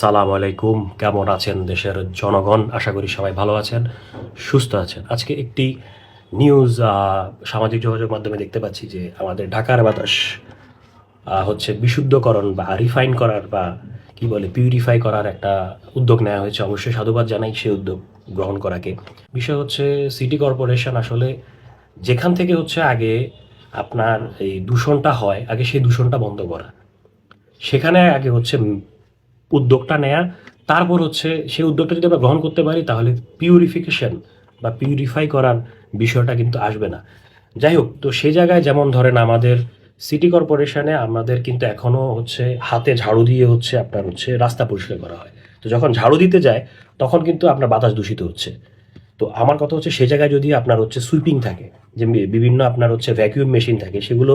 আসসালামু আলাইকুম। কেমন আছেন দেশের জনগণ? আশা করি সবাই ভালো আছেন, সুস্থ আছেন। আজকে একটি নিউজ সামাজিক যোগাযোগ মাধ্যমে দেখতে পাচ্ছি যে আমাদের ঢাকার বাতাস হচ্ছে বিশুদ্ধকরণ বা রিফাইন করার বা কি বলে, পিউরিফাই করার একটা উদ্যোগ নেওয়া হয়েছে। অবশ্যই সাধুবাদ জানাই সেই উদ্যোগ গ্রহণ করাকে। বিষয় হচ্ছে, সিটি কর্পোরেশন আসলে যেখান থেকে হচ্ছে আগে আপনার এই দূষণটা হয়, আগে সেই দূষণটা বন্ধ করা। সেখানে আগে হচ্ছে উদ্যোগটা নেয়া। তারপর হচ্ছে সেই উদ্যোগটা যদি আমরা গ্রহণ করতে পারি, তাহলে পিউরিফিকেশন বা পিউরিফাই করার বিষয়টা কিন্তু আসবে না। যাই হোক, তো সেই জায়গায় যেমন ধরেন আমাদের সিটি কর্পোরেশনে আমাদের কিন্তু এখনও হচ্ছে হাতে ঝাড়ু দিয়ে হচ্ছে আপনার হচ্ছে রাস্তা পরিষ্কার করা হয়। তো যখন ঝাড়ু দিতে যায়, তখন কিন্তু আপনার বাতাস দূষিত হচ্ছে। তো আমার কথা হচ্ছে সে জায়গায় যদি আপনার হচ্ছে সুইপিং থাকে, যে বিভিন্ন আপনার হচ্ছে ভ্যাকিউম মেশিন থাকে, সেগুলো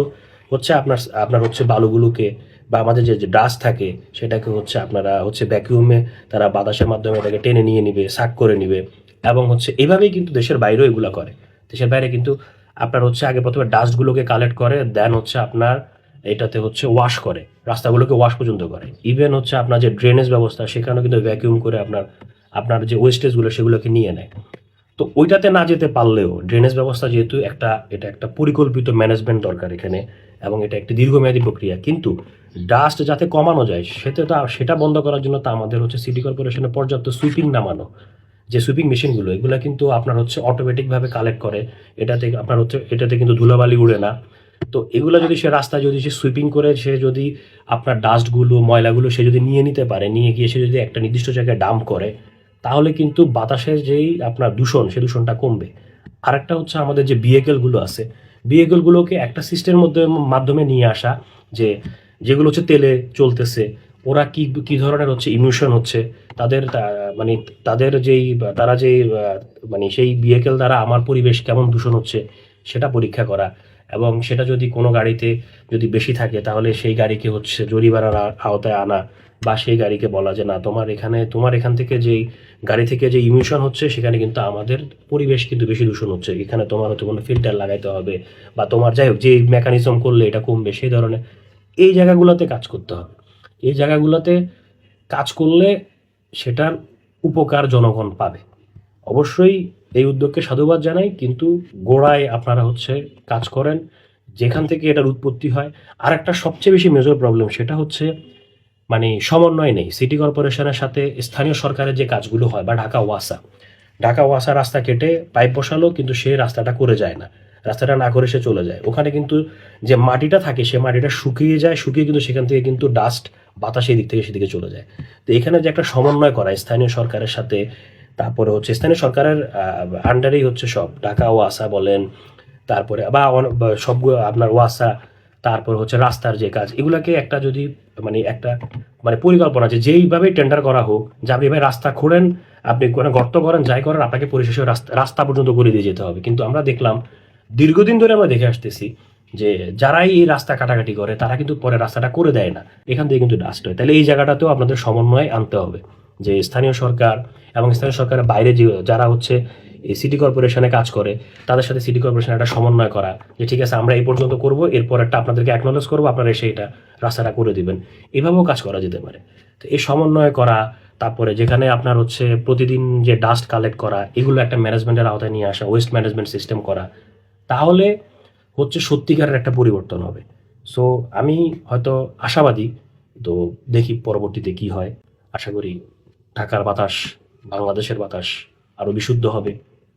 হচ্ছে আপনার আপনার হচ্ছে বালুগুলোকে বা আমাদের যে যে ডাস্ট থাকে, সেটাকে হচ্ছে আপনারা হচ্ছে ভ্যাকিউমে তারা বাতাসের মাধ্যমে এটাকে টেনে নিয়ে নিবে সাক করে নিবে এবং হচ্ছে এভাবেই কিন্তু দেশের বাইরেও এগুলো করে। দেশের বাইরে কিন্তু আপনার হচ্ছে আগে প্রথমে ডাস্টগুলোকে কালেক্ট করে দেন হচ্ছে আপনার এটাতে হচ্ছে ওয়াশ করে, রাস্তাগুলোকে ওয়াশ পর্যন্ত করে। ইভেন হচ্ছে আপনার যে ড্রেনেজ ব্যবস্থা, সেখানেও কিন্তু ভ্যাকিউম করে আপনার আপনার যে ওয়েস্টেজগুলো সেগুলোকে নিয়ে নেয়। তো ওইটাতে না যেতে পারলেও ড্রেনেজ ব্যবস্থা যেহেতু একটা, এটা একটা পরিকল্পিত ম্যানেজমেন্ট দরকার এখানে এবং এটা একটি দীর্ঘমেয়াদী প্রক্রিয়া। কিন্তু ডাস্ট যাতে কমানো যায়, সেটা তো সেটা বন্ধ করার জন্য তো আমাদের হচ্ছে সিটি কর্পোরেশনের পর্যাপ্ত সুইপিং নামানো। যে সুইপিং মেশিনগুলো এগুলো কিন্তু আপনার হচ্ছে অটোমেটিকভাবে কালেক্ট করে। এটাতে আপনার হচ্ছে, এটাতে কিন্তু ধুলাবালি উড়ে না। তো এগুলো যদি সে রাস্তায় যদি সে সুইপিং করে, সে যদি আপনার ডাস্টগুলো ময়লাগুলো সে যদি নিয়ে নিতে পারে, নিয়ে গিয়ে সে যদি একটা নির্দিষ্ট জায়গায় ডাম্প করে তাহলে কিন্তু বাতাসের যেই আপনার দূষণ, সে দূষণটা কমবে। আরেকটা হচ্ছে আমাদের যে ভেহিকেলগুলো আছে ভেহিকেলগুলোকে একটা সিস্টেমের মধ্যে মাধ্যমে নিয়ে আসা যে যেগুলো হচ্ছে তেলে চলতেছে, ওরা কি কি ধরনের হচ্ছে ইমিউশন হচ্ছে, তাদের মানে তাদের যেই, তারা যেই মানে সেই ভেহিকেল দ্বারা আমার পরিবেশ কেমন দূষণ হচ্ছে, সেটা পরীক্ষা করা। এবং সেটা যদি কোনো গাড়িতে যদি বেশি থাকে, তাহলে সেই গাড়িকে হচ্ছে জরিমানার আওতায় আনা বা সেই গাড়িকে বলা যে, না, তোমার এখানে, তোমার এখান থেকে যেই গাড়ি থেকে যে ইমিউশন হচ্ছে, সেখানে কিন্তু আমাদের পরিবেশ কিন্তু বেশি দূষণ হচ্ছে। এখানে তোমার হচ্ছে কোনো ফিল্টার লাগাইতে হবে বা তোমার যাই হোক যে মেকানিজম করলে এটা কমবে, সেই ধরনের এই জায়গাগুলোতে কাজ করতে হবে। এই জায়গাগুলোতে কাজ করলে সেটার উপকার জনগণ পাবে। অবশ্যই এই উদ্যোগকে সাধুবাদ জানাই, কিন্তু গোড়ায় আপনারা হচ্ছে কাজ করেন, যেখান থেকে এটার উৎপত্তি হয়। আর একটা সবচেয়ে বেশি মেজর প্রবলেম সেটা হচ্ছে মানে সমন্বয় নেই। সিটি কর্পোরেশনের সাথে স্থানীয় সরকারের যে কাজগুলো হয় বা ঢাকা ওয়াসা। ঢাকা ওয়াসা রাস্তা কেটে পাইপ বসালো, কিন্তু সে রাস্তাটা করে যায় না। রাস্তাটা না করে সে চলে যায়। ওখানে কিন্তু যে মাটিটা থাকে, সে মাটিটা শুকিয়ে যায়, শুকিয়ে কিন্তু সেখান থেকে কিন্তু ডাস্ট বাতাস এই দিক থেকে সেদিকে চলে যায়। তো এখানে যে একটা সমন্বয় করা, স্থানীয় সরকারের সাথে, তারপরে হচ্ছে স্থানীয় সরকারের আন্ডারেই হচ্ছে সব। ঢাকা ওয়াসা বলেন, তারপরে বা অন- বা সবগুলো আপনার ওয়াসা, তারপর হচ্ছে রাস্তার যে কাজ, এগুলাকে একটা যদি মানে একটা মানে পরিকল্পনা আছে। যেইভাবে টেন্ডার করা হোক, যে আপনি এভাবে রাস্তা খোঁড়েন, আপনি কোনো গর্ত করেন, যাই করেন, আপনাকে পরিশেষে রাস্তা রাস্তা পর্যন্ত করে দিয়ে যেতে হবে। কিন্তু আমরা দেখলাম, দীর্ঘদিন ধরে আমরা দেখে আসতেছি যে যারাই এই রাস্তা কাটাকাটি করে, তারা কিন্তু পরে রাস্তাটা করে দেয় না। এখান থেকে কিন্তু ডাস্ট হয়। তাহলে এই জায়গাটাতেও আপনাদের সমন্বয় আনতে হবে। যে স্থানীয় সরকার এবং স্থানীয় সরকারের বাইরে যে, যারা হচ্ছে এই সিটি কর্পোরেশনে কাজ করে, তাদের সাথে সিটি কর্পোরেশনের একটা সমন্বয় করা, যে ঠিক আছে, আমরা এই পর্যন্ত করব এরপর একটা আপনাদেরকে অ্যাকনোলেজ করব, আপনারা এসে এটা রাস্তাটা করে দিবেন। এভাবেও কাজ করা যেতে পারে। তো এই সমন্বয় করা, তারপরে যেখানে আপনার হচ্ছে প্রতিদিন যে ডাস্ট কালেক্ট করা, এগুলো একটা ম্যানেজমেন্টের আওতায় নিয়ে আসা ওয়েস্ট ম্যানেজমেন্ট সিস্টেম করা, তাহলে হচ্ছে সত্যিকারের একটা পরিবর্তন হবে। সো আমি হয়তো আশাবাদী, তো দেখি পরবর্তীতে কি হয়। আশা করি ঢাকার বাতাস, বাংলাদেশের বাতাস আরও বিশুদ্ধ হবে।